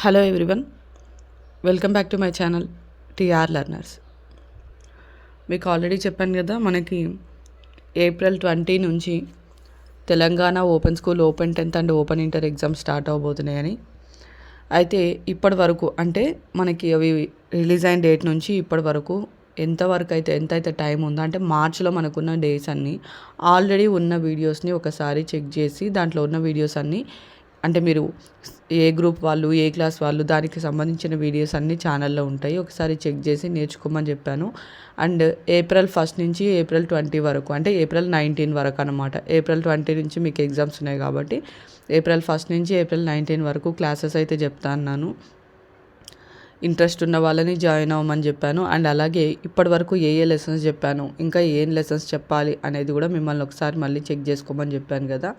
Hello everyone welcome back to my channel TR learners మీకు already చెప్పాను కదా మనకి ఏప్రిల్ ట్వంటీ నుంచి Telangana open school open tenth and open inter exams start అవబోతున్నాయని. అయితే ఇప్పటి వరకు అంటే మనకి అవి రిలీజ్ అయిన డేట్ నుంచి ఇప్పటి వరకు ఎంతవరకు అయితే ఎంత అయితే టైం ఉందో అంటే మార్చిలో మనకున్న డేస్ అన్నీ ఆల్రెడీ ఉన్న వీడియోస్ని ఒకసారి చెక్ చేసి దాంట్లో ఉన్న వీడియోస్ అన్నీ అంటే మీరు ఏ గ్రూప్ వాళ్ళు ఏ క్లాస్ వాళ్ళు దానికి సంబంధించిన వీడియోస్ అన్నీ ఛానల్లో ఉంటాయి. ఒకసారి చెక్ చేసి నేర్చుకోమని చెప్పాను. అండ్ ఏప్రిల్ ఫస్ట్ నుంచి ఏప్రిల్ ట్వంటీ వరకు అంటే ఏప్రిల్ నైన్టీన్ వరకు అనమాట ఏప్రిల్ ట్వంటీ నుంచి మీకు ఎగ్జామ్స్ ఉన్నాయి కాబట్టి ఏప్రిల్ ఫస్ట్ నుంచి ఏప్రిల్ నైన్టీన్ వరకు క్లాసెస్ అయితే చెప్తా అన్నాను. ఇంట్రెస్ట్ ఉన్న వాళ్ళని జాయిన్ అవ్వమని చెప్పాను. అండ్ అలాగే ఇప్పటి వరకు ఏ ఏ లెసన్స్ చెప్పాను ఇంకా ఏం లెసన్స్ చెప్పాలి అనేది కూడా మిమ్మల్ని ఒకసారి మళ్ళీ చెక్ చేసుకోమని చెప్పాను కదా.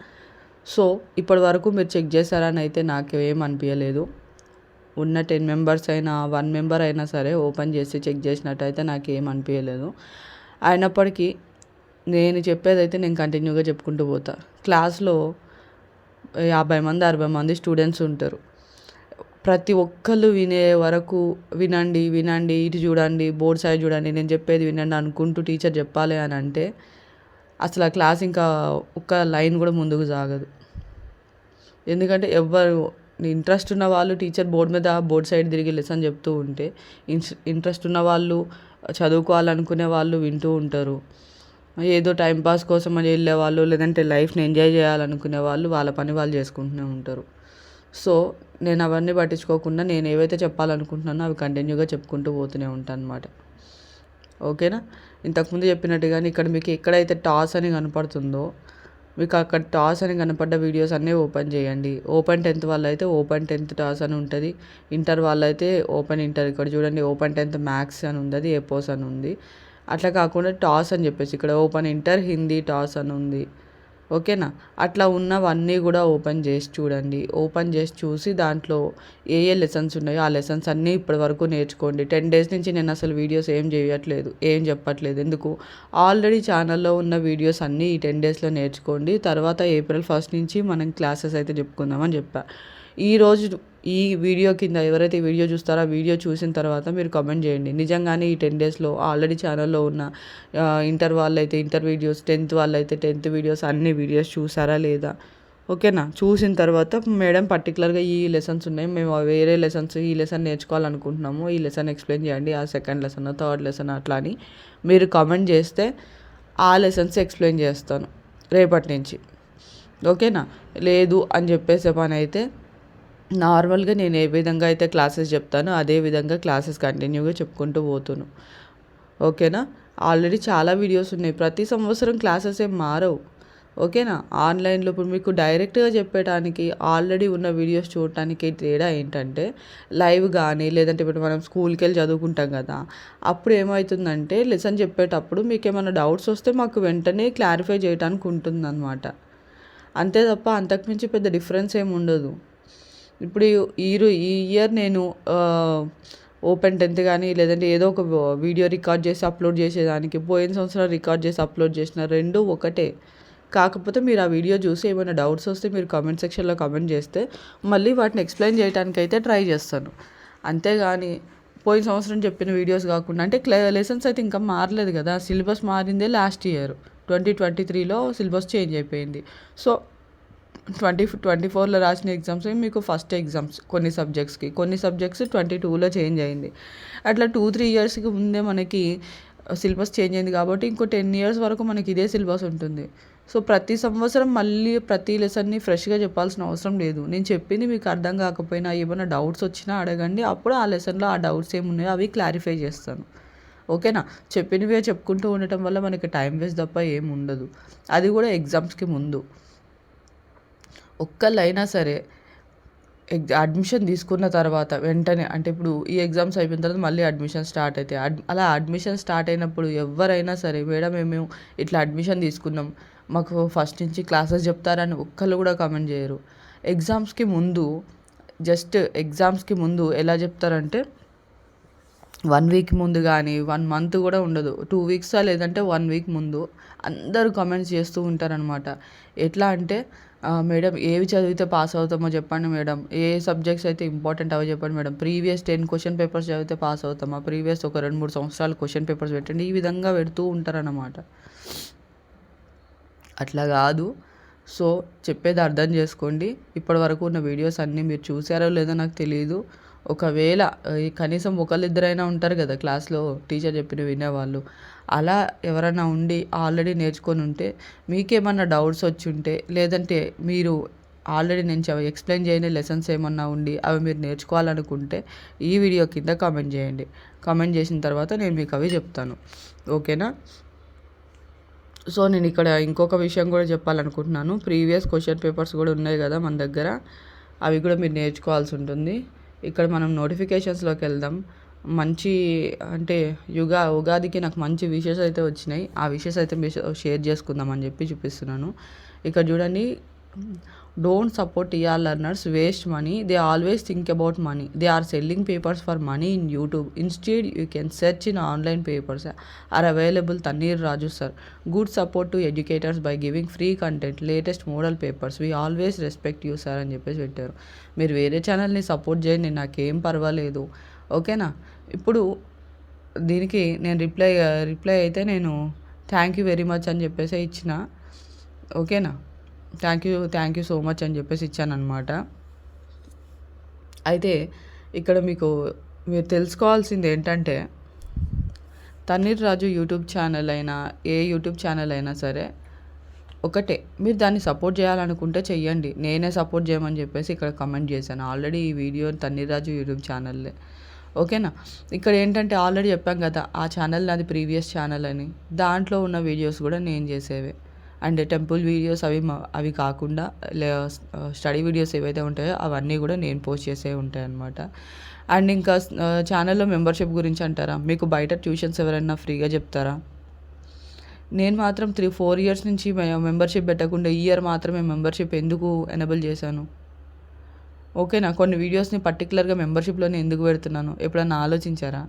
సో ఇప్పటి వరకు మీరు చెక్ చేశారని అయితే నాకు ఏం అనిపించలేదు ఉన్న టెన్ మెంబర్స్ అయినా వన్ మెంబర్ అయినా సరే ఓపెన్ చేసి చెక్ చేసినట్టయితే నాకు ఏం అనిపించలేదు అయినప్పటికీ నేను చెప్పేదైతే నేను కంటిన్యూగా చెప్పుకుంటూ పోతా. క్లాస్లో యాభై మంది అరవై మంది స్టూడెంట్స్ ఉంటారు. ప్రతి ఒక్కళ్ళు వినే వరకు వినండి వినండి ఇటు చూడండి బోర్డ్ సైడ్ చూడండి నేను చెప్పేది వినండి అనుకుంటూ టీచర్ చెప్పాలి అని అంటే అసలు ఆ క్లాస్ ఇంకా ఒక్క లైన్ కూడా ముందుకు సాగదు. ఎందుకంటే ఎవ్వరు ఇంట్రెస్ట్ ఉన్న వాళ్ళు టీచర్ బోర్డు మీద బోర్డ్ సైడ్ తిరిగి లెసన్ చెప్తూ ఉంటే ఇంట్రెస్ట్ ఉన్న వాళ్ళు చదువుకోవాలనుకునే వాళ్ళు వింటూ ఉంటారు. ఏదో టైంపాస్ కోసం అని వెళ్ళే వాళ్ళు లేదంటే లైఫ్ని ఎంజాయ్ చేయాలనుకునే వాళ్ళు వాళ్ళ పని వాళ్ళు చేసుకుంటూనే ఉంటారు. సో నేను అవన్నీ పట్టించుకోకుండా నేను ఏవైతే చెప్పాలనుకుంటున్నానో అవి కంటిన్యూగా చెప్పుకుంటూ పోతూనే ఉంటాను అనమాట ఓకేనా? ఇంతకుముందు చెప్పినట్టుగానే ఇక్కడ మీకు ఎక్కడైతే టాస్ అని కనపడుతుందో మీకు అక్కడ టాస్ అని కనపడ్డ వీడియోస్ అన్నీ ఓపెన్ చేయండి. ఓపెన్ టెన్త్ వాళ్ళు అయితే ఓపెన్ టెన్త్ టాస్ అని ఉంటుంది. ఇంటర్ వాళ్ళు అయితే ఓపెన్ ఇంటర్. ఇక్కడ చూడండి ఓపెన్ టెన్త్ మ్యాథ్స్ అని ఉంది అది ఎపోస్ అని ఉంది. అట్లా కాకుండా టాస్ అని చెప్పేసి ఇక్కడ ఓపెన్ ఇంటర్ హిందీ టాస్ అని ఉంది. ఓకేనా? అట్లా ఉన్నవన్నీ కూడా ఓపెన్ చేసి చూడండి. ఓపెన్ చేసి చూసి దాంట్లో ఏ ఏ లెసన్స్ ఉన్నాయో ఆ లెసన్స్ అన్నీ ఇప్పటి వరకు నేర్చుకోండి. టెన్ డేస్ నుంచి నేను అసలు వీడియోస్ ఏం చేయట్లేదు ఏం చెప్పట్లేదు. ఎందుకు? ఆల్రెడీ ఛానల్లో ఉన్న వీడియోస్ అన్నీ ఈ టెన్ డేస్లో నేర్చుకోండి. తర్వాత ఏప్రిల్ ఫస్ట్ నుంచి మనం క్లాసెస్ అయితే చెప్పుకుందామని చెప్పా. ఈరోజు ఈ వీడియో కింద ఎవరైతే వీడియో చూస్తారో ఆ వీడియో చూసిన తర్వాత మీరు కమెంట్ చేయండి. నిజంగానే ఈ టెన్ డేస్లో ఆల్రెడీ ఛానల్లో ఉన్న ఇంటర్ వాళ్ళైతే ఇంటర్ వీడియోస్ టెన్త్ వాళ్ళైతే టెన్త్ వీడియోస్ అన్ని వీడియోస్ చూసారా లేదా? ఓకేనా? చూసిన తర్వాత మేడం పర్టికులర్గా ఈ లెసన్స్ ఉన్నాయి. మేము వేరే లెసన్స్ ఈ లెసన్ నేర్చుకోవాలనుకుంటున్నాము. ఈ లెసన్ ఎక్స్ప్లెయిన్ చేయండి. ఆ సెకండ్ లెసన్ థర్డ్ లెసన్ అట్లా అని మీరు కమెంట్ చేస్తే ఆ లెసన్స్ ఎక్స్ప్లెయిన్ చేస్తాను రేపటి నుంచి. ఓకేనా? లేదు అని చెప్పేసే పని అయితే నార్మల్గా నేను ఏ విధంగా అయితే క్లాసెస్ చెప్తానో అదే విధంగా క్లాసెస్ కంటిన్యూగా చెప్పుకుంటూ పోతును. ఓకేనా? ఆల్రెడీ చాలా వీడియోస్ ఉన్నాయి. ప్రతి సంవత్సరం క్లాసెస్ ఏం మారవు. ఓకేనా? ఆన్లైన్లో ఇప్పుడు మీకు డైరెక్ట్గా చెప్పడానికి ఆల్రెడీ ఉన్న వీడియోస్ చూడటానికి తేడా ఏంటంటే లైవ్ కానీ లేదంటే ఇప్పుడు మనం స్కూల్కి వెళ్ళి చదువుకుంటాం కదా అప్పుడు ఏమవుతుందంటే లెసన్ చెప్పేటప్పుడు మీకు ఏమైనా డౌట్స్ వస్తే మాకు వెంటనే క్లారిఫై చేయడానికి ఉంటుందన్నమాట. అంతే తప్ప అంతకుమించి పెద్ద డిఫరెన్స్ ఏమి ఉండదు. ఇప్పుడు ఈ ఈ ఇయర్ నేను ఓపెన్ టెన్త్ కానీ లేదంటే ఏదో ఒక వీడియో రికార్డ్ చేసి అప్లోడ్ చేసేదానికి పోయిన సంవత్సరం రికార్డ్ చేసి అప్లోడ్ చేసిన రెండు ఒకటే. కాకపోతే మీరు ఆ వీడియో చూసి ఏమైనా డౌట్స్ వస్తే మీరు కామెంట్ సెక్షన్లో కామెంట్ చేస్తే మళ్ళీ వాటిని ఎక్స్ప్లెయిన్ చేయడానికి అయితే ట్రై చేస్తాను. అంతేగాని పోయిన సంవత్సరం చెప్పిన వీడియోస్ కాకుండా అంటే క్లే లెసన్స్ అయితే ఇంకా మారలేదు కదా. సిలబస్ మారిందే లాస్ట్ ఇయర్ ట్వంటీ ట్వంటీ త్రీలో సిలబస్ చేంజ్ అయిపోయింది. సో ట్వంటీ ట్వంటీ ఫోర్లో రాసిన ఎగ్జామ్స్ మీకు ఫస్ట్ ఎగ్జామ్స్ కొన్ని సబ్జెక్ట్స్కి కొన్ని సబ్జెక్ట్స్ ట్వంటీ టూలో చేంజ్ అయింది. అట్లా టూ త్రీ ఇయర్స్కి ముందే మనకి సిలబస్ చేంజ్ అయింది కాబట్టి ఇంకో టెన్ ఇయర్స్ వరకు మనకి ఇదే సిలబస్ ఉంటుంది. సో ప్రతి సంవత్సరం మళ్ళీ ప్రతి లెసన్ని ఫ్రెష్గా చెప్పాల్సిన అవసరం లేదు. నేను చెప్పింది మీకు అర్థం కాకపోయినా ఏమైనా డౌట్స్ వచ్చినా అడగండి. అప్పుడు ఆ లెసన్లో ఆ డౌట్స్ ఏమున్నాయో అవి క్లారిఫై చేస్తాను. ఓకేనా చెప్పినవే చెప్పుకుంటూ ఉండటం వల్ల మనకి టైం వేస్ట్ తప్ప ఏమి ఉండదు అది కూడా ఎగ్జామ్స్కి ముందు. ఒక్కళ్ళైనా సరే అడ్మిషన్ తీసుకున్న తర్వాత వెంటనే అంటే ఇప్పుడు ఈ ఎగ్జామ్స్ అయిపోయిన తర్వాత మళ్ళీ అడ్మిషన్ స్టార్ట్ అవుతాయి అలా అడ్మిషన్ స్టార్ట్ అయినప్పుడు ఎవరైనా సరే మేడం మేము ఇట్లా అడ్మిషన్ తీసుకున్నాం మాకు ఫస్ట్ నుంచి క్లాసెస్ చెప్తారని ఒక్కళ్ళు కూడా కామెంట్ చేయరు. ఎగ్జామ్స్కి ముందు జస్ట్ ఎగ్జామ్స్కి ముందు ఎలా చెప్తారంటే వన్ వీక్ ముందు కానీ వన్ మంత్ కూడా ఉండదు. టూ వీక్సా లేదంటే వన్ వీక్ ముందు అందరూ కమెంట్స్ చేస్తూ ఉంటారనమాట ఎట్లా అంటే మేడం ఏవి చదివితే పాస్ అవుతామో చెప్పండి మేడం. ఏ సబ్జెక్ట్స్ అయితే ఇంపార్టెంట్ అవి చెప్పండి madam. Previous ten question papers చదివితే పాస్ అవుతామా? ప్రీవియస్ ఒక రెండు మూడు సంవత్సరాలు క్వశ్చన్ పేపర్స్ పెట్టండి. ఈ విధంగా పెడుతూ ఉంటారన్నమాట. అట్లా కాదు. సో చెప్పేది అర్థం చేసుకోండి. ఇప్పటి వరకు ఉన్న వీడియోస్ అన్నీ మీరు చూసారో లేదో నాకు తెలియదు ఒకవేళ కనీసం ఒకళ్ళిద్దరైనా ఉంటారు కదా క్లాస్లో టీచర్ చెప్పిన వినేవాళ్ళు. అలా ఎవరైనా ఉండి ఆల్రెడీ నేర్చుకొని ఉంటే మీకేమన్నా డౌట్స్ వచ్చి ఉంటే లేదంటే మీరు ఆల్రెడీ నేను ఎక్స్ప్లెయిన్ చేయని లెసన్స్ ఏమన్నా ఉండి అవి మీరు నేర్చుకోవాలనుకుంటే ఈ వీడియో కింద కామెంట్ చేయండి. కామెంట్ చేసిన తర్వాత నేను మీకు అవి చెప్తాను. ఓకేనా? సో నేను ఇక్కడ ఇంకొక విషయం కూడా చెప్పాలనుకుంటున్నాను. ప్రీవియస్ క్వశ్చన్ పేపర్స్ కూడా ఉన్నాయి కదా మన దగ్గర. అవి కూడా మీరు నేర్చుకోవాల్సి ఉంటుంది. ఇక్కడ మనం నోటిఫికేషన్స్లోకి వెళ్దాం. మంచి అంటే యుగా ఉగాదికి నాకు మంచి విషెస్ అయితే వచ్చినాయి. ఆ విషెస్ అయితే మీ షేర్ చేసుకుందాం అని చెప్పి చూపిస్తున్నాను. ఇక్కడ చూడండి. Don't support TR learners waste money they always think about money they are selling papers for money in YouTube instead you can search in online papers are available Tanneer Raju sir good support to educators by giving free content latest model papers we always respect you sir అని చెప్పేసి పెట్టారు. మీరు వేరే ఛానల్ని support చేయండి. నాకేం పర్వాలేదు. ఓకేనా? ఇప్పుడు దీనికి నేను రిప్లై రిప్లై అయితే నేను థ్యాంక్ యూ వెరీ మచ్ అని చెప్పేసి ఇచ్చిన. ఓకేనా? Thank you thank you so much అని చెప్పేసి ఇచ్చాను అనమాట అయితే ఇక్కడ మీకు మీరు తెలుసుకోవాల్సింది ఏంటంటే తన్నీర్ రాజు యూట్యూబ్ ఛానల్ అయినా ఏ యూట్యూబ్ ఛానల్ అయినా సరే ఒకటే మీరు దాన్ని సపోర్ట్ చేయాలనుకుంటే చెయ్యండి. నేనే సపోర్ట్ చేయమని చెప్పేసి ఇక్కడ కమెంట్ చేశాను. ఆల్రెడీ ఈ వీడియో తన్నీర్ రాజు యూట్యూబ్ ఛానల్లే ఓకేనా? ఇక్కడ ఏంటంటే ఆల్రెడీ చెప్పాం కదా ఆ ఛానల్ నాది ప్రీవియస్ ఛానల్ అని. దాంట్లో ఉన్న వీడియోస్ కూడా నేను చేసేవే. అండ్ టెంపుల్ వీడియోస్ అవి అవి కాకుండా స్టడీ వీడియోస్ ఏవైతే ఉంటాయో అవన్నీ కూడా నేను పోస్ట్ చేసే ఉంటాయి అనమాట అండ్ ఇంకా ఛానల్లో మెంబర్షిప్ గురించి అంటారా? మీకు బయట ట్యూషన్స్ ఎవరైనా ఫ్రీగా చెప్తారా? నేను మాత్రం త్రీ ఫోర్ ఇయర్స్ నుంచి మెంబర్షిప్ పెట్టకుండా ఈ ఇయర్ మాత్రమే మెంబర్షిప్ ఎందుకు ఎనబుల్ చేశాను? ఓకేనా కొన్ని వీడియోస్ని పర్టికులర్గా మెంబర్షిప్లోనే ఎందుకు పెడుతున్నాను? ఎప్పుడన్నా ఆలోచించారా?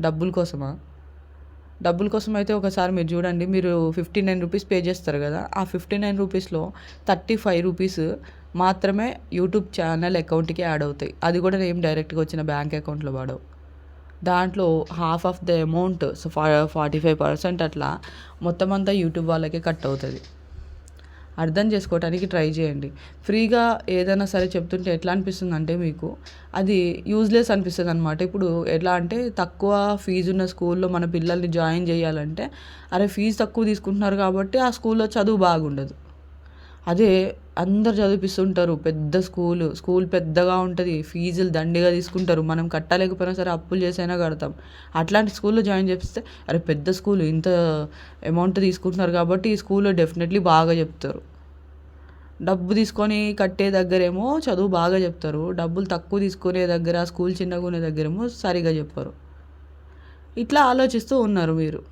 డబ్బుల కోసమా? డబ్బుల కోసం అయితే ఒకసారి మీరు చూడండి మీరు ఫిఫ్టీ నైన్ రూపీస్ పే చేస్తారు కదా ఆ ఫిఫ్టీ నైన్ రూపీస్లో థర్టీ ఫైవ్ రూపీస్ మాత్రమే యూట్యూబ్ ఛానల్ అకౌంట్కి యాడ్ అవుతాయి. అది కూడా నేను డైరెక్ట్గా వచ్చిన బ్యాంక్ అకౌంట్లో వాడవు. దాంట్లో half of the amount forty five percent అట్లా మొత్తం అంతా యూట్యూబ్ వాళ్ళకే కట్ అవుతుంది. అర్థం చేసుకోవటానికి ట్రై చేయండి. ఫ్రీగా ఏదైనా సరే చెప్తుంటే ఎట్లా అనిపిస్తుంది అంటే మీకు అది యూజ్లెస్ అనిపిస్తుంది అనమాట ఇప్పుడు ఎట్లా అంటే తక్కువ ఫీజు ఉన్న స్కూల్లో మన పిల్లల్ని జాయిన్ చేయాలంటే అరే ఫీజు తక్కువ తీసుకుంటున్నారు కాబట్టి ఆ స్కూల్లో చదువు బాగుండదు. అదే అందరు చదివిపిస్తుంటారు పెద్ద స్కూల్ స్కూల్ పెద్దగా ఉంటుంది ఫీజులు దండిగా తీసుకుంటారు మనం కట్టలేకపోయినా సరే అప్పులు చేసైనా కడతాం. అట్లాంటి స్కూల్లో జాయిన్ చేపిస్తే అరే పెద్ద స్కూల్ ఇంత అమౌంట్ తీసుకుంటున్నారు కాబట్టి ఈ స్కూల్లో డెఫినెట్లీ బాగా చెప్తారు. డబ్బు తీసుకొని కట్టే దగ్గరేమో చదువు బాగా చెప్తారు. డబ్బులు తక్కువ తీసుకునే దగ్గర స్కూల్ చిన్నగా ఉన్న దగ్గరేమో సరిగా చెప్పరు. ఇట్లా ఆలోచిస్తూ ఉన్నారు మీరు.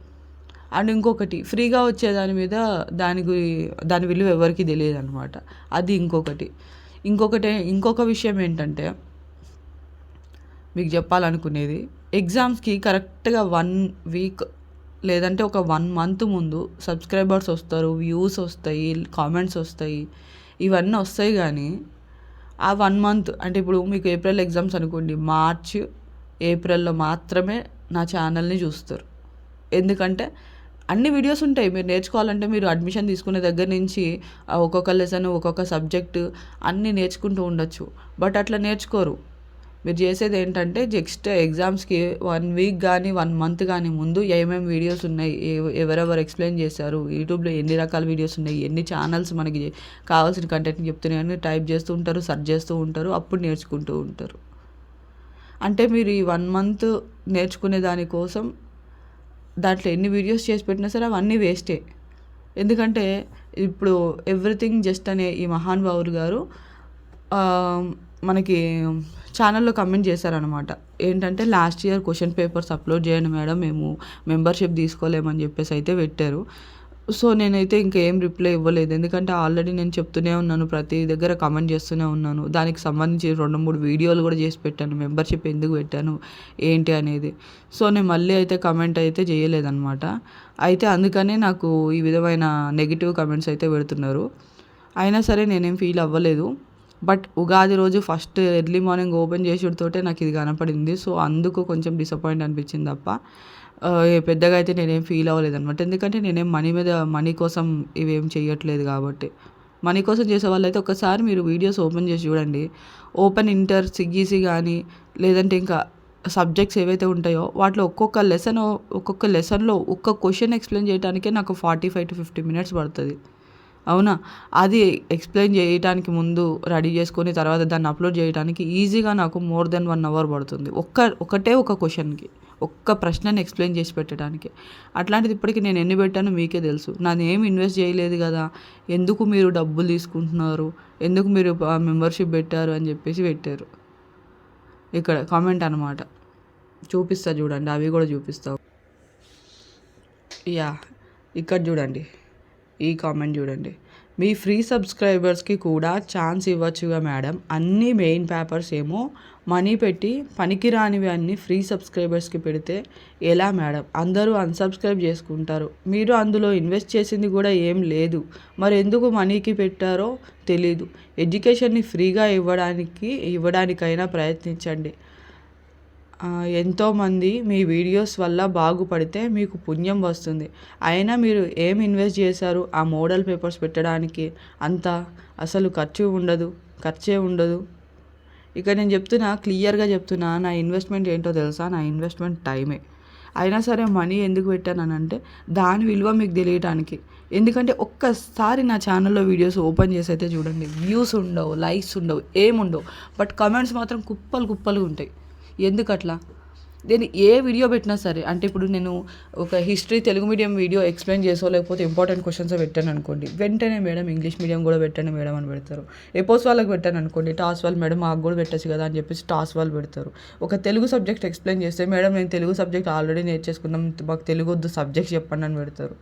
అండ్ ఇంకొకటి ఫ్రీగా వచ్చే దాని మీద దాని దాని విలువ ఎవరికి తెలియదు అనమాట అది ఇంకొకటి. ఇంకొకటి ఇంకొక విషయం ఏంటంటే మీకు చెప్పాలనుకునేది ఎగ్జామ్స్కి కరెక్ట్గా వన్ వీక్ లేదంటే ఒక వన్ మంత్ ముందు సబ్స్క్రైబర్స్ వస్తారు వ్యూస్ వస్తాయి కామెంట్స్ వస్తాయి ఇవన్నీ వస్తాయి కానీ ఆ వన్ మంత్ అంటే ఇప్పుడు మీకు ఏప్రిల్ ఎగ్జామ్స్ అనుకోండి మార్చ్ ఏప్రిల్లో మాత్రమే నా ఛానల్ని చూస్తారు. ఎందుకంటే అన్ని వీడియోస్ ఉంటాయి. మీరు నేర్చుకోవాలంటే మీరు అడ్మిషన్ తీసుకునే దగ్గర నుంచి ఒక్కొక్క లెసన్ ఒక్కొక్క సబ్జెక్టు అన్నీ నేర్చుకుంటూ ఉండొచ్చు. బట్ అట్లా నేర్చుకోరు. మీరు చేసేది ఏంటంటే జస్ట్ ఎగ్జామ్స్కి వన్ వీక్ కానీ వన్ మంత్ కానీ ముందు ఏమేమి వీడియోస్ ఉన్నాయి ఎవరెవరు ఎక్స్ప్లెయిన్ చేశారు యూట్యూబ్లో ఎన్ని రకాల వీడియోస్ ఉన్నాయి ఎన్ని ఛానల్స్ మనకి కావాల్సిన కంటెంట్ చెప్తున్నాయని టైప్ చేస్తూ ఉంటారు సెర్చ్ చేస్తూ ఉంటారు అప్పుడు నేర్చుకుంటూ ఉంటారు. అంటే మీరు ఈ వన్ మంత్ నేర్చుకునే దానికోసం దాంట్లో ఎన్ని వీడియోస్ చేసి పెట్టినా సరే అవన్నీ వేస్టే. ఎందుకంటే ఇప్పుడు ఎవ్రీథింగ్ జస్ట్ అనే ఈ మహానుభావుడు గారు మనకి ఛానల్లో కమెంట్ చేశారనమాట ఏంటంటే last year question papers upload చేయండి మేడం మేము మెంబర్షిప్ తీసుకోలేమని చెప్పేసి అయితే పెట్టారు. సో నేనైతే ఇంకేం రిప్లై ఇవ్వలేదు. ఎందుకంటే ఆల్రెడీ నేను చెప్తూనే ఉన్నాను ప్రతి దగ్గర కమెంట్ చేస్తూనే ఉన్నాను. దానికి సంబంధించి రెండు మూడు వీడియోలు కూడా చేసి పెట్టాను. మెంబర్షిప్ ఎందుకు పెట్టాను ఏంటి అనేది. సో నేను మళ్ళీ అయితే కమెంట్ అయితే చేయలేదన్నమాట. అయితే అందుకనే నాకు ఈ విధమైన నెగిటివ్ కమెంట్స్ అయితే పెడుతున్నారు. అయినా సరే నేనేం ఫీల్ అవ్వలేదు. బట్ ఉగాది రోజు ఫస్ట్ ఎర్లీ మార్నింగ్ ఓపెన్ చేసేటతోటే నాకు ఇది కనపడింది. సో అందుకు కొంచెం డిసప్పాయింట్ అనిపించింది తప్ప. పెద్దగా అయితే నేనేం ఫీల్ అవ్వలేదు అనమాట ఎందుకంటే నేనేం మనీ మీద మనీ కోసం ఇవేం చేయట్లేదు కాబట్టి. మనీ కోసం చేసే వాళ్ళైతే ఒకసారి మీరు వీడియోస్ ఓపెన్ చేసి చూడండి. ఓపెన్ ఇంటర్ సిగ్ఈసి కానీ లేదంటే ఇంకా సబ్జెక్ట్స్ ఏవైతే ఉంటాయో వాటిలో ఒక్కొక్క లెసన్ ఒక్కొక్క లెసన్లో ఒక్క క్వశ్చన్ ఎక్స్ప్లెయిన్ చేయడానికే నాకు forty five to fifty minutes పడుతుంది. అవునా? అది ఎక్స్ప్లెయిన్ చేయడానికి ముందు రెడీ చేసుకొని తర్వాత దాన్ని అప్లోడ్ చేయడానికి ఈజీగా నాకు మోర్ దెన్ వన్ అవర్ పడుతుంది. ఒక్క ఒకటే ఒక క్వశ్చన్కి ఒక్క ప్రశ్నని ఎక్స్ప్లెయిన్ చేసి పెట్టడానికి. అట్లాంటిది ఇప్పటికి నేను ఎన్ని పెట్టానో మీకే తెలుసు. నాది ఏమి ఇన్వెస్ట్ చేయలేదు కదా. ఎందుకు మీరు డబ్బులు తీసుకుంటున్నారు? ఎందుకు మీరు మెంబర్షిప్ పెట్టారు అని చెప్పేసి పెట్టారు. ఇక్కడ కామెంట్ అనమాట చూపిస్తా చూడండి. అవి కూడా చూపిస్తా యా ఇక్కడ చూడండి. ఈ కామెంట్ చూడండి. మీ ఫ్రీ సబ్స్క్రైబర్స్కి కూడా ఛాన్స్ ఇవ్వచ్చుగా మేడం. అన్ని మెయిన్ పేపర్స్ ఏమో మనీ పెట్టి పనికిరానివి అన్ని ఫ్రీ సబ్స్క్రైబర్స్కి పెడితే ఎలా మేడం? అందరూ అన్సబ్స్క్రైబ్ చేసుకుంటారు. మీరు అందులో ఇన్వెస్ట్ చేసింది కూడా ఏం లేదు. మరి ఎందుకు మనీకి పెట్టారో తెలీదు. ఎడ్యుకేషన్ని ఫ్రీగా ఇవ్వడానికి ఇవ్వడానికైనా ప్రయత్నించండి. ఎంతోమంది మీ వీడియోస్ వల్ల బాగుపడితే మీకు పుణ్యం వస్తుంది. అయినా మీరు ఏం ఇన్వెస్ట్ చేశారు? ఆ మోడల్ పేపర్స్ పెట్టడానికి అంత అసలు ఖర్చు ఉండదు ఖర్చే ఉండదు. ఇక నేను చెప్తున్నా క్లియర్గా చెప్తున్నా నా ఇన్వెస్ట్మెంట్ ఏంటో తెలుసా? నా ఇన్వెస్ట్మెంట్ టైమే. అయినా సరే మనీ ఎందుకు పెట్టానంటే దాని విలువ మీకు తెలియటానికి. ఎందుకంటే ఒక్కసారి నా ఛానల్లో వీడియోస్ ఓపెన్ చేసి అయితే చూడండి వ్యూస్ ఉండవు లైక్స్ ఉండవు ఏముండవు. బట్ కమెంట్స్ మాత్రం కుప్పలు కుప్పలు ఉంటాయి. ఎందుకు అట్లా నేను ఏ వీడియో పెట్టినా సరే అంటే ఇప్పుడు నేను ఒక history Telugu medium video explain చేసో లేకపోతే ఇంపార్టెంట్ క్వశ్చన్స్ పెట్టాను అనుకోండి వెంటనే మేడం ఇంగ్లీష్ మీడియం కూడా పెట్టండి మేడం అని పెడతారు. ఎపోస్ వాళ్ళకి పెట్టాను అనుకోండి టాస్ వాళ్ళు మేడం మాకు కూడా పెట్టచ్చు కదా అని చెప్పేసి టాస్ వాళ్ళు పెడతారు. ఒక తెలుగు సబ్జెక్ట్ ఎక్స్ప్లెయిన్ చేస్తే మేడం నేను తెలుగు సబ్జెక్ట్ ఆల్రెడీ నేర్చేసుకున్నాం మాకు తెలుగు వద్దు సబ్జెక్ట్ చెప్పండి అని పెడతారు.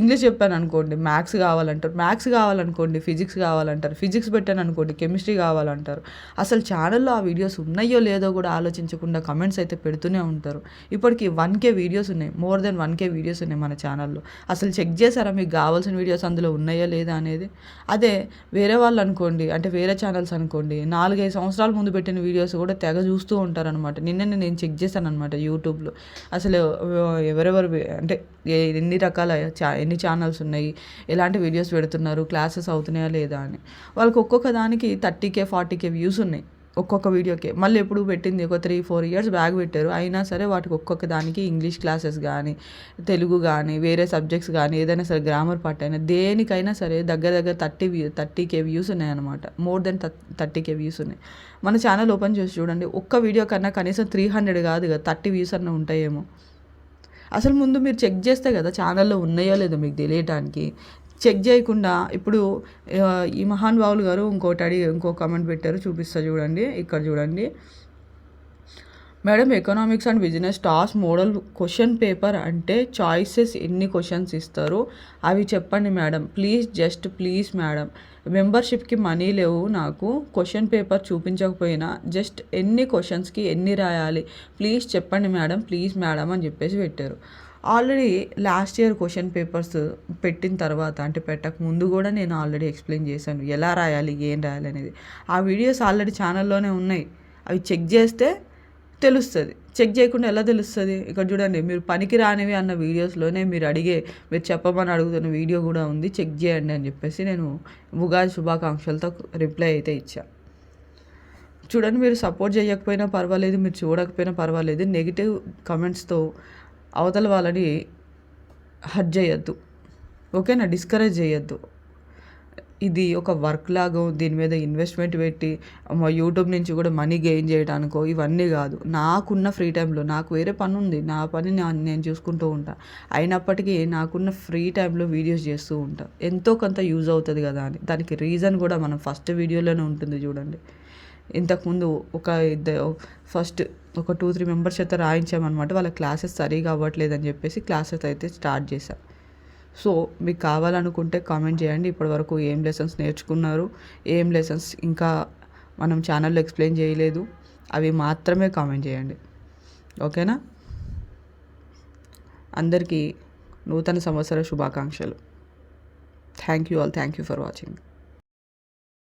ఇంగ్లీష్ చెప్పాను అనుకోండి మ్యాథ్స్ కావాలంటారు మ్యాథ్స్ కావాలనుకోండి ఫిజిక్స్ కావాలంటారు ఫిజిక్స్ పెట్టాను అనుకోండి కెమిస్ట్రీ కావాలంటారు. అసలు ఛానల్లో ఆ వీడియోస్ ఉన్నాయో లేదో కూడా ఆలోచించకుండా కమెంట్స్ అయితే పెడుతూనే ఉంటారు. ఇప్పటికి వన్ కే వీడియోస్ ఉన్నాయి. More than one K videos ఉన్నాయి మన ఛానల్లో. అసలు చెక్ చేశారా? మీకు కావాల్సిన వీడియోస్ అందులో ఉన్నాయా లేదా అనేది? అదే వేరే వాళ్ళు అనుకోండి అంటే వేరే ఛానల్స్ అనుకోండి నాలుగైదు సంవత్సరాల ముందు పెట్టిన వీడియోస్ కూడా తెగ చూస్తూ ఉంటారనమాట నిన్ననే నేను చెక్ చేశాను అనమాట యూట్యూబ్లో. అసలు ఎవరెవరు అంటే ఎన్ని రకాల చా ఎన్ని ఛానల్స్ ఉన్నాయి? ఎలాంటి వీడియోస్ పెడుతున్నారు? క్లాసెస్ అవుతున్నాయా లేదా అని. వాళ్ళకి ఒక్కొక్క దానికి thirty K forty K views ఉన్నాయి. ఒక్కొక్క వీడియోకే. మళ్ళీ ఎప్పుడు పెట్టింది? ఒక త్రీ ఫోర్ ఇయర్స్ బ్యాగ్ పెట్టారు. అయినా సరే వాటికి ఒక్కొక్క దానికి ఇంగ్లీష్ క్లాసెస్ కానీ తెలుగు కానీ వేరే సబ్జెక్ట్స్ కానీ ఏదైనా సరే గ్రామర్ పార్ట్ అయినా దేనికైనా సరే దగ్గర దగ్గర thirty view thirty K views ఉన్నాయన్నమాట more than thirty K views ఉన్నాయి. మన ఛానల్ ఓపెన్ చేసి చూడండి. ఒక్క వీడియో కన్నా కనీసం త్రీ హండ్రెడ్ కాదు కదా థర్టీ వ్యూస్ అన్న ఉంటాయేమో. అసలు ముందు మీరు చెక్ చేస్తే కదా ఛానల్లో ఉన్నాయో లేదో మీకు తెలియటానికి. చెక్ చేయకుండా ఇప్పుడు ఆ, ఈ మహానుభావులు గారు ఇంకోటి అడిగి ఇంకో కమెంట్ పెట్టారు. చూపిస్తా చూడండి. ఇక్కడ చూడండి. Madam economics and business TOSS model question paper అంటే చాయిసెస్ ఎన్ని క్వశ్చన్స్ ఇస్తారు? అవి చెప్పండి madam. Please just please madam. మెంబర్షిప్కి money లేవు నాకు. క్వశ్చన్ పేపర్ చూపించకపోయినా జస్ట్ ఎన్ని క్వశ్చన్స్కి ఎన్ని రాయాలి? ప్లీజ్ చెప్పండి మేడం. ప్లీజ్ మేడం అని చెప్పేసి పెట్టారు. Already last year question papers పెట్టిన తర్వాత అంటే పెట్టక ముందు కూడా నేను ఆల్రెడీ ఎక్స్ప్లెయిన్ చేశాను ఎలా రాయాలి ఏం రాయాలి అనేది. ఆ వీడియోస్ ఆల్రెడీ ఛానల్లోనే ఉన్నాయి. అవి చెక్ చేస్తే తెలుస్తుంది. చెక్ చేయకుండా ఎలా తెలుస్తుంది? ఇక్కడ చూడండి మీరు పనికి రానివి అన్న వీడియోస్లోనే మీరు అడిగే మీరు చెప్పమని అడుగుతున్న వీడియో కూడా ఉంది. చెక్ చేయండి అని చెప్పేసి నేను ఉగాది శుభాకాంక్షలతో రిప్లై అయితే ఇచ్చాను చూడండి మీరు సపోర్ట్ చేయకపోయినా పర్వాలేదు మీరు చూడకపోయినా పర్వాలేదు నెగిటివ్ కమెంట్స్తో అవతల వాళ్ళని హర్ట్ చేయొద్దు. ఓకేనా? డిస్కరేజ్ చేయొద్దు. ఇది ఒక వర్క్ లాగా దీని మీద ఇన్వెస్ట్మెంట్ పెట్టి మా యూట్యూబ్ నుంచి కూడా మనీ గెయిన్ చేయడానికో ఇవన్నీ కాదు. నాకున్న ఫ్రీ టైంలో నాకు వేరే పని ఉంది. నా పని నేను చూసుకుంటూ ఉంటా. అయినప్పటికీ నాకున్న ఫ్రీ టైంలో వీడియోస్ చేస్తూ ఉంటా. ఎంతో కొంత యూజ్ అవుతుంది కదా అని. దానికి రీజన్ కూడా మనం ఫస్ట్ వీడియోలోనే ఉంటుంది చూడండి. ఇంతకుముందు ఒక ఇద్దరు ఫస్ట్ ఒక టూ త్రీ మెంబర్స్ అయితే రాయించామన్నమాట. వాళ్ళ క్లాసెస్ సరిగా అవ్వట్లేదని చెప్పేసి క్లాసెస్ అయితే స్టార్ట్ చేశాం. సో మీకు కావాలనుకుంటే కామెంట్ చేయండి. ఇప్పటివరకు ఏం లెసన్స్ నేర్చుకున్నారు? ఏం లెసన్స్ ఇంకా మనం ఛానల్లో ఎక్స్ప్లెయిన్ చేయలేదు? అవి మాత్రమే కామెంట్ చేయండి. ఓకేనా? అందరికీ నూతన సంవత్సర శుభాకాంక్షలు. Thank you all thank you for watching